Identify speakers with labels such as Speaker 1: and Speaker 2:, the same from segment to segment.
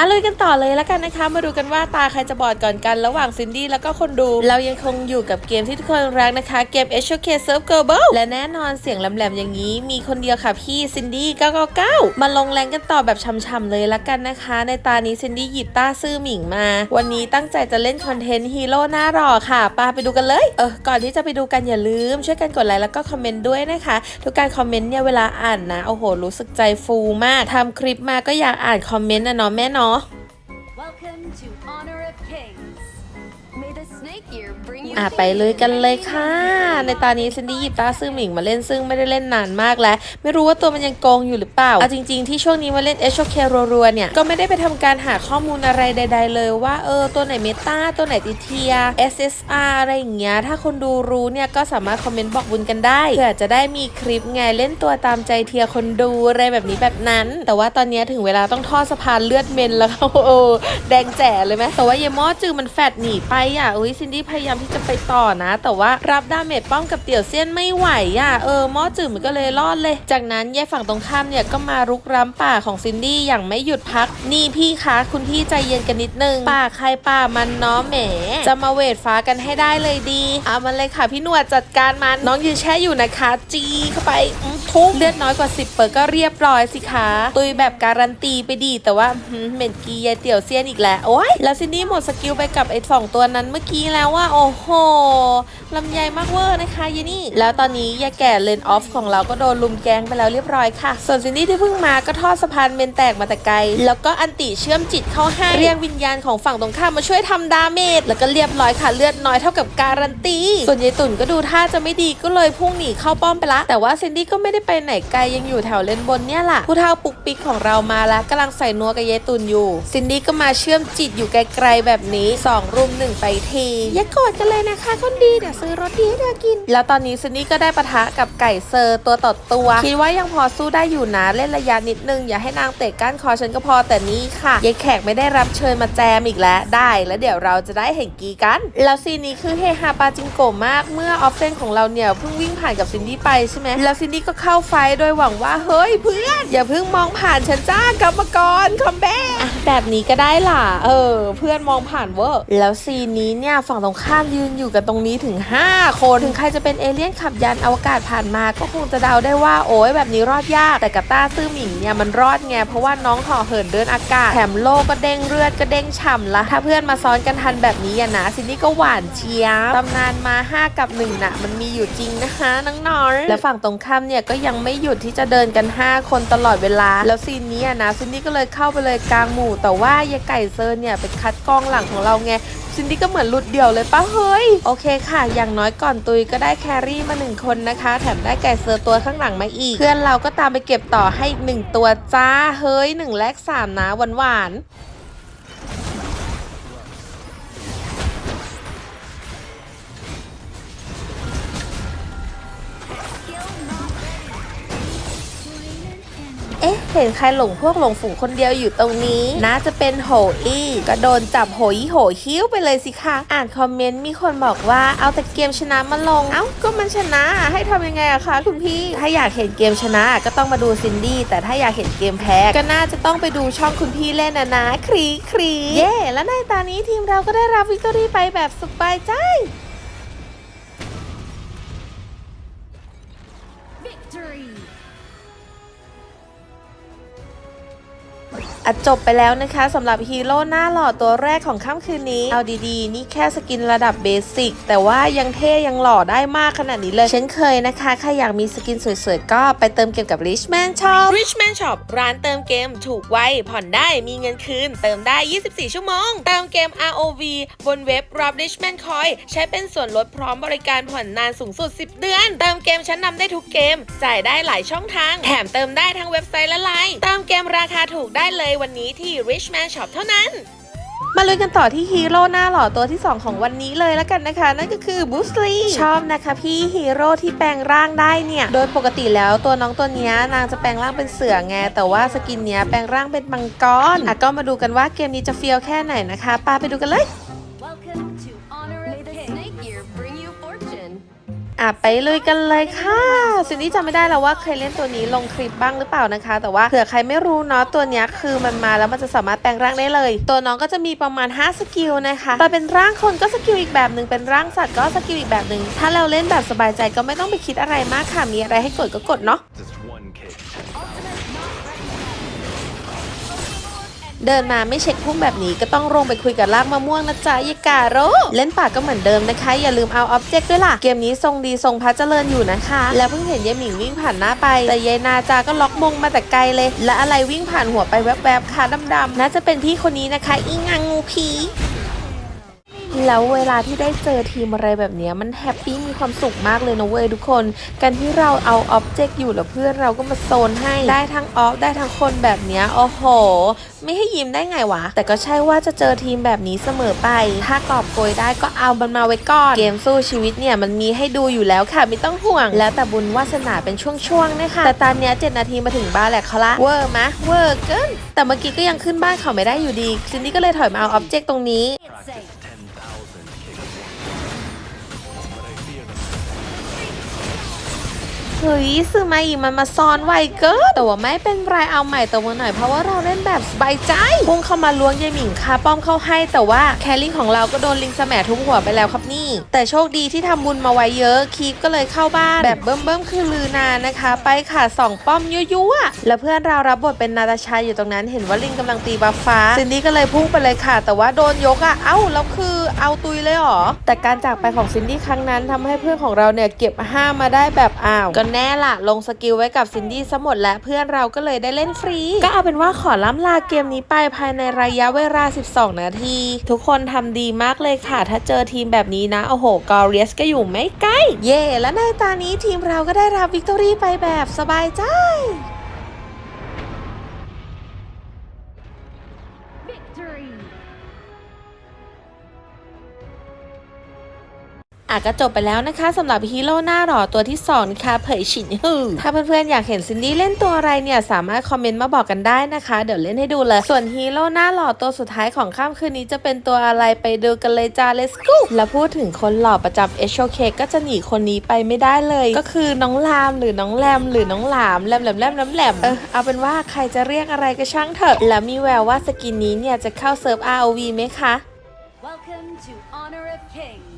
Speaker 1: อะเลยกันต่อเลยแล้วกันนะคะ มาดูกันว่าตาใครจะบอดก่อนกันระหว่างซินดี้แล้วก็คนดู เรายังคงอยู่กับเกมที่ทุกคนรักนะคะ เกม h o k Surf Global และแน่นอนเสียงแหลมๆอย่างนี้ มีคนเดียวค่ะพี่ซินดี้999 มาลงแรงกันต่อแบบช่ำๆเลยละกันนะคะ ในตานี้ซินดี้หยิบต้าซื่อหมิงมา วันนี้ตั้งใจจะเล่นคอนเทนต์ฮีโร่หน้าหล่อค่ะปาไปดูกันเลย เออ ก่อนที่จะไปดูกันอย่าลืม ช่วยกันกดไลค์แล้วก็คอมเมนต์ด้วยนะคะ ทุกการคอมเมนต์เนี่ยเวลาอ่านนะ โอ้โห รู้สึกใจฟูมากทำคลิปมาก็อยากอ่านคอมเมนต์นะเนาะแม่เนาะ
Speaker 2: Welcome
Speaker 1: อะไปเลยกันเลยค่ะ ในตอนนี้ซินดี้หยิบตาซื่อหมิงมาเล่นซึ่งไม่ได้เล่นนานมากแล้ว ไม่รู้ว่าตัวมันยังโกงอยู่หรือเปล่าเอาจริง ๆ ที่ช่วงนี้มาเล่น h o k รัวๆเนี่ย ก็ไม่ได้ไปทำการหาข้อมูลอะไรใด ๆ เลยว่าเออตัวไหนเมตาตัวไหนติเทีย SSR อะไรอย่างเงี้ยถ้าคนดูรู้เนี่ยก็สามารถคอมเมนต์บอกบุญกันได้เผื่อจะได้มีคลิปไงเล่นตัวตามใจเทียคนดูอะไรแบบนี้แบบนั้น แต่ว่าตอนนี้ถึงเวลาต้องทอดสะพานเลือดเมนแล้วโอ้แดงแจ๋เลยไหมแต่ว่าเยมอจือมันแฟดหนีไปอะอุ้ยซินดี้พยายามที่จะไปต่อนะ แต่ว่ารับดาเมจป้องกับเตี่ยวเซียนไม่ไหวอะเออมอจือมันก็เลยรอดเลย จากนั้นแย่ฝั่งตรงข้ามเนี่ยก็มารุกร้ำป่าของซินดี้อย่างไม่หยุดพัก นี่พี่คะคุณพี่ใจเย็นกันนิดนึงป่าใครป่ามันเนาะแหม จะมาเวทฟ้ากันให้ได้เลยดีเอามันเลยค่ะพี่หนวดจัดการมันน้องยืนแช่อยู่นะคะ จีเข้าไปอื้อทุบเลือดน้อยกว่า 10 เปิดก็เรียบร้อยสิคะตุยแบบการันตีไปดีแต่ว่าเหม็นกียายเตี่ยวเซียนอีกแล้วโอ้ยแล้วซินดี้หมดสกิลไปกับไอ้สองตัวนั้นเมื่อกี้แล้วว่าโอ้โหลำไยมากเวอร์นะคะยายนี่ แล้วตอนนี้ยายแก่เลนออฟของเราก็โดนลุมแกงไปแล้วเรียบร้อยค่ะ ส่วนซินดี้ที่เพิ่งมาก็ทอดสะพานเมนแตกมาแต่ไกล แล้วก็อันติเชื่อมจิตเข้าให้เรียกวิญญาณของฝั่งตรงข้ามมาช่วยทำดาเมจแล้วก็เรียบร้อยค่ะเลือดน้อยเท่ากับการันตี ส่วนยายตุ่นก็ดูท่าจะไม่ดีก็เลยพุ่งหนีเข้าป้อมไปละ แต่ว่าซินดี้ก็ไม่ได้ไปไหนไกลยังอยู่แถวเลนบนเนี่ยแหละผู้เฒ่าปุกปิกของเรามาแล้วกำลังใส่นัวกับยายตุ่นอยู่ ซินดี้ก็มาเชื่อมจิตอยู่ไกลๆแบบนี้สองรุมหนึ่งไปทีอย่ากรธกันเลยนะคะคนดีเดี๋ยวซื้อรถดีให้เธอกิน แล้วตอนนี้ซินดี้ก็ได้ปะทะกับไก่เซอร์ตัวต่อตัว คิดว่ายังพอสู้ได้อยู่นะเล่นระยะนิดนึงอย่าให้นางเตะก้านคอฉันก็พอแต่นี้ค่ะยายแขกไม่ได้รับเชิญมาแจมอีกแล้วได้ แล้วเดี๋ยวเราจะได้เห็นกีกัน แล้วซีนนี้คือเฮฮาปาจิงโกะมากเมื่อออฟเฟนของเราเนี่ยเพิ่งวิ่งผ่านกับซินดี้ไปใช่ไหมแล้วซินดี้ก็เข้าไฟท์โดยหวังว่าเฮ้ยเพื่อนอย่าเพิ่งมองผ่านฉันจ้ากลับมาก่อนคัมแบ็กแบบนี้ก็ได้ล่ะ เออ เพื่อนมองผ่านเวอร์แล้วซีนนี้เนี่ยฝั่งตรงข้ามยืนอยู่กันตรงนี้ถึง 5 คน ถึงใครจะเป็นเอเลี่ยนขับยานอวกาศผ่านมาก็คงจะเดาได้ว่าโอ้ยแบบนี้รอดยาก แต่กับต้าซื่อหมิงเนี่ยมันรอดไงเพราะว่าน้องห่อเหินเดินอากาศแถมโลกก็เด้งเลือดก็เด้งฉ่ำละถ้าเพื่อนมาซ้อนกันทันแบบนี้อะนะซินนี่ก็หวานเชียบตำนานมา 5 กับ1น่ะมันมีอยู่จริงนะคะน้องๆและฝั่งตรงข้ามเนี่ยก็ยังไม่หยุดที่จะเดินกัน 5 คนตลอดเวลา แล้วซีนนี้อะนะซินนี่ก็เลยเข้าไปเลยกลางหมู่ แต่ว่ายายไก่เซอร์เนี่ยไปคัดกองหลังของเราไง ซินดี้ก็เหมือนหลุดเดี่ยวเลยปะเฮ้ย โอเคค่ะ อย่างน้อยก่อนตุยก็ได้แครี่มาหนึ่งคนนะคะ แถมได้ไก่เซอร์ตัวข้างหลังมาอีก เพื่อนเราก็ตามไปเก็บต่อให้อีกหนึ่งตัวจ้า เฮ้ยหนึ่งแลกสามนะหวานหวาน เอ๊ะ เห็นใครหลงพวกหลงฝูงคนเดียวอยู่ตรงนี้ น่าจะเป็นโหอี้ ก็โดนจับโหยโหคิ้วไปเลยสิคะ อ่านคอมเมนต์มีคนบอกว่าเอาแต่เกมชนะมาลง เอ้า ก็มันชนะให้ทำยังไงอะคะคุณพี่ ถ้าอยากเห็นเกมชนะก็ต้องมาดูซินดี้ แต่ถ้าอยากเห็นเกมแพ้ ก็น่าจะต้องไปดูช่องคุณพี่เล่นนะนะครีครีเย่และในตอนนี้ทีมเราก็ได้รับวิกตอรี่ไปแบบสบายใจ
Speaker 2: victory.
Speaker 1: Thank you. อจบไปแล้วนะคะสำหรับฮีโร่หน้าหล่อตัวแรกของค่ำคืนนี้ เอาดีๆ นี่แค่สกินระดับเบสิกแต่ว่ายังเท่ยังหล่อได้มากขนาดนี้เลย เช่นเคยนะคะใครอยากมีสกินสวยๆ ก็ไปเติมเกมกับ Richman Shop Richman Shop ร้านเติมเกมถูกไวผ่อนได้มีเงินคืน เติมได้ 24 ชั่วโมง เติมเกม ROV บนเว็บรับ Richman Coin ใช้เป็นส่วนลดพร้อมบริการผ่อนนานสูงสุด 10 เดือน เติมเกมชั้นนำได้ทุกเกม จ่ายได้หลายช่องทาง แถมเติมได้ทั้งเว็บไซต์และไลน์เติมเกมราคาถูกได้เลยวันนี้ที่ Richman Shop เท่านั้น มาลุยกันต่อที่ฮีโร่หน้าหล่อตัวที่ 2 ของวันนี้เลยแล้วกันนะคะ นั่นก็คือบูสลีชอบนะคะพี่ฮีโร่ที่แปลงร่างได้เนี่ย โดยปกติแล้วตัวน้องตัวเนี้ยนางจะแปลงร่างเป็นเสือไง แต่ว่าสกินเนี้ยแปลงร่างเป็นมังกรอะก็มาดูกันว่าเกมนี้จะเฟี้ยวแค่ไหนนะคะปาไปดูกันเลย อะไปลุยกันเลยค่ะซินดี้จำไม่ได้แล้วว่าเคยเล่นตัวนี้ลงคลิปบ้างหรือเปล่านะคะ แต่ว่าเผื่อใครไม่รู้เนาะตัวนี้คือมันมาแล้วมันจะสามารถแปลงร่างได้เลย ตัวน้องก็จะมีประมาณ 5 สกิลนะคะแต่เป็นร่างคนก็สกิลอีกแบบหนึ่งเป็นร่างสัตว์ก็สกิลอีกแบบหนึ่งถ้าเราเล่นแบบสบายใจก็ไม่ต้องไปคิดอะไรมากค่ะมีอะไรให้กดก็กดเนาะ เดินมาไม่เช็คพุ่งแบบนี้ก็ต้องลงไปคุยกับลากมะม่วงนะจ๊ะยายการโรเล่นป่ากก็เหมือนเดิมนะคะ อย่าลืมเอาอ็อบเจกต์ด้วยล่ะ เกมนี้ทรงดีทรงพระเจริญอยู่นะคะ แล้วเพิ่งเห็นยายหมิงวิ่งผ่านหน้าไป แต่ยายนาจาก็ล็อกมงมาแต่ไกลเลย และอะไรวิ่งผ่านหัวไปแวบๆขาดำๆน่าจะเป็นพี่คนนี้นะคะ อิงังงูผี แล้วเวลาที่ได้เจอทีมอะไรแบบนี้มันแฮปปี้มีความสุขมากเลยนะเว้ยทุกคน การที่เราเอาอ็อบเจกต์อยู่แล้วเพื่อนเราก็มาโซนให้ได้ทั้งออฟได้ทั้งคนแบบนี้โอ้โห ไม่ให้ยิ้มได้ไงวะ แต่ก็ใช่ว่าจะเจอทีมแบบนี้เสมอไป ถ้ากอบโกยได้ก็เอามันมาไว้ก่อน เกมสู้ชีวิตเนี่ยมันมีให้ดูอยู่แล้วค่ะไม่ต้องห่วง แล้วแต่บุญวาสนาเป็นช่วงๆนะคะแต่ตอนนี้ย7นาทีมาถึงบ้านแหละเขาละเวอร์มะเวอร์เกินแต่เมื่อกี้ก็ยังขึ้นบ้านเขาไม่ได้อยู่ดีซินดี้ก็เลยถอยมาเอาอ็อบเจกต์ตรงนี้ เฮ้ยซื้อมาอีกมันมาซ้อนไวเกินแต่ว่าไม่เป็นไรเอาใหม่ตัวมาหน่อยเพราะว่าเราเล่นแบบสบายใจพุ่งเข้ามาล้วงยายหมิงคาป้อมเข้าให้ แต่ว่าแคลริ่ของเราก็โดนลิงสแหมทุบหัวไปแล้วครับนี่ แต่โชคดีที่ทำบุญมาไว้เยอะคีปก็เลยเข้าบ้านแบบเบิ่มเบิ่มคือลือนานะคะ ไปค่ะสองป้อมยั่วๆแล้วเพื่อนเรารับบทเป็นนาตาชาอยู่ตรงนั้นเห็นว่าลิงกำลังตีบัฟฟ้าซินดี้ก็เลยพุ่งไปเลยค่ะ แต่ว่าโดนยกอะเอ้าแล้วคือเอาตุยเลยหรอแต่การจากไปของซินดี้ครั้งนั้นทำให้เพื่อนของเราเนี่ยเก็บห้ามาได้แบบอ้าวก็แน่ล่ะ ลงสกิลไว้กับซินดี้ซะหมดแล้วเพื่อนเราก็เลยได้เล่นฟรี ก็เอาเป็นว่าขอล้ำลาเกมนี้ไปภายในระยะเวลา 12 นาที ทุกคนทำดีมากเลยค่ะ ถ้าเจอทีมแบบนี้นะ โอ้โห กอริสก็อยู่ไม่ใกล้ เย่และในตานี้ทีมเราก็ได้รับวิกตอรี่ไปแบบสบายใจ ก็จบไปแล้วนะคะสำหรับฮีโร่หน้าหล่อตัวที่2นะคะเผยฉินฮือถ้าเพื่อนๆอยากเห็นซินดี้เล่นตัวอะไรเนี่ยสามารถคอมเมนต์มาบอกกันได้นะคะ เดี๋ยวเล่นให้ดูเลย ส่วนฮีโร่หน้าหล่อตัวสุดท้ายของค่ำคืนนี้จะเป็นตัวอะไรไปดูกันเลยจ้า let's go แล้วพูดถึงคนหล่อประจำเอชโอเคก็จะหนีคนนี้ไปไม่ได้เลย ก็คือน้องลามหรือน้องแรมหรือน้องหลามแรมแหลมแรมแหลมแหลมเออเอาเป็นว่าใครจะเรียกอะไรก็ช่างเถอะ แล้วมีแววว่าสกินนี้เนี่ยจะเข้าเซิร์ฟ ROV ไหมคะ
Speaker 2: Welcome to Honor of Kings.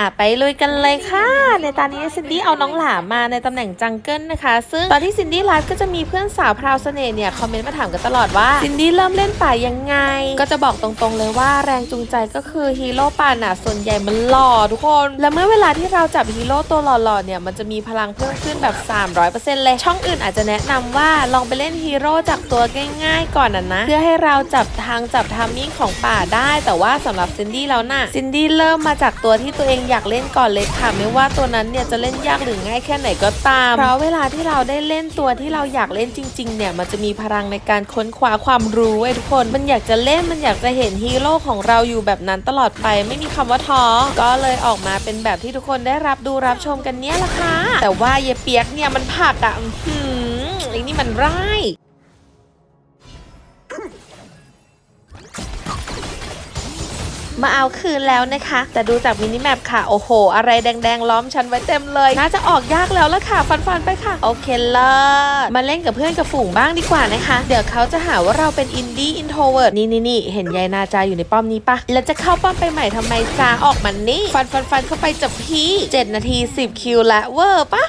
Speaker 1: อะไปลุยกันเลยค่ะ ในตอนนี้ซินดี้เอาน้องหลามมาในตำแหน่งจังเกิลนะคะ ซึ่งตอนที่ซินดี้ไลฟ์ก็จะมีเพื่อนสาวพราวเสน่ห์เนี่ยคอมเมนต์มาถามกันตลอดว่าซินดี้เริ่มเล่นป่ายังไง ก็จะบอกตรงๆเลยว่าแรงจูงใจก็คือฮีโร่ป่าน่ะส่วนใหญ่มันหล่อทุกคน และเมื่อเวลาที่เราจับฮีโร่ตัวหล่อๆเนี่ยมันจะมีพลังเพิ่มขึ้นแบบ 300%เลยช่องอื่นอาจจะแนะนำว่าลองไปเล่นฮีโร่จากตัวง่ายๆ ก่อนนะนะเพื่อให้เราจับทางจับทามมิ่งของป่าได้ แต่ว่าสำหรับซินดี้แล้วน่ะซินดี้เริ่มมาจากตัวที่ตัวเองอยากเล่นก่อนเลยค่ะ ไม่ว่าตัวนั้นเนี่ยจะเล่นยากหรือง่ายแค่ไหนก็ตาม เพราะเวลาที่เราได้เล่นตัวที่เราอยากเล่นจริง ๆ เนี่ยมันจะมีพลังในการค้นคว้าความรู้ไว้ทุกคน มันอยากจะเล่นมันอยากจะเห็นฮีโร่ของเราอยู่แบบนั้นตลอดไป ไม่มีคำว่าท้อก็เลยออกมาเป็นแบบที่ทุกคนได้รับดูรับชมกันเนี่ยแหละค่ะแต่ว่าเยเปียกเนี่ยมันผักอะอื้อหืมไอ้นี่มันร้าย มาเอาคืนแล้วนะคะ แต่ดูจากมินิแมปค่ะ โอ้โห อะไรแดงๆ ล้อมฉันไว้เต็มเลย น่าจะออกยากแล้วละค่ะ ฟันๆไปค่ะ โอเคเลิศมาเล่นกับเพื่อนกับฝูงบ้างดีกว่านะคะ เดี๋ยวเขาจะหาว่าเราเป็นอินดี้อินโทรเวิร์ดนี่นี่นี่เห็นยายนาจาอยู่ในป้อมนี้ปะแล้วจะเข้าป้อมไปใหม่ทำไมจาออกมันนี่ ฟันฟันฟันเข้าไปจับพี่ 7 นาที 10 คิวละเวอร์ปะ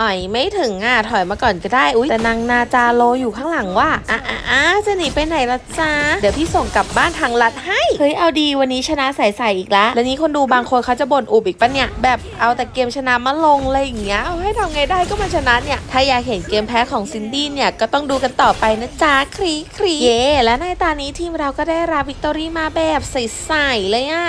Speaker 1: อ่อยไม่ถึงอะถอยมาก่อนก็ได้อุ้ยแต่นางนาจาโลอยู่ข้างหลังว่าอะอะอะจะหนีไปไหนละจ้าเดี๋ยวพี่ส่งกลับบ้านทางลัดให้เฮ้ยเอาดีวันนี้ชนะใส่ๆอีกละแล้วนี้คนดูบางคนเขาจะบ่นอุบอีกปะเนี่ยแบบเอาแต่เกมชนะมาลงอะไรอย่างเงี้ยเอาให้ทำไงได้ก็มาชนะเนี่ยถ้าอยากเห็นเกมแพ้ของซินดี้เนี่ยก็ต้องดูกันต่อไปนะจ๊ะครีครีเย่และในตานี้ทีมเราก็ได้รับวิกตอรี่มาแบบใสๆเลยอะ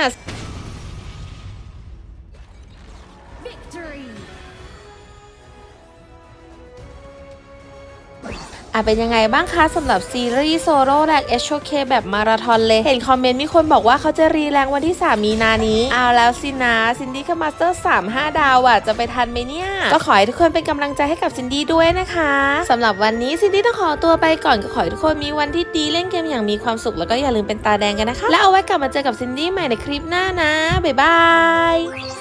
Speaker 1: อะเป็นยังไงบ้างคะสำหรับซีรีส์โซโล่แรก HOK แบบมาราธอนเลย เห็นคอมเมนต์มีคนบอกว่าเขาจะรีแรงวันที่ 3 มีนานี้ เอาแล้วสินะซินดี้กับมาสเตอร์3 5 ดาวอะ จะไปทันไหมเนี่ย ก็ขอให้ทุกคนเป็นกำลังใจให้กับซินดี้ด้วยนะคะสำหรับวันนี้ซินดี้ต้องขอตัวไปก่อนก็ขอให้ทุกคนมีวันที่ดีเล่นเกมอย่างมีความสุขแล้วก็อย่าลืมเป็นตาแดงกันนะคะ แล้วเอาไว้กลับมาเจอกับซินดี้ใหม่ในคลิปหน้านะบ๊ายบาย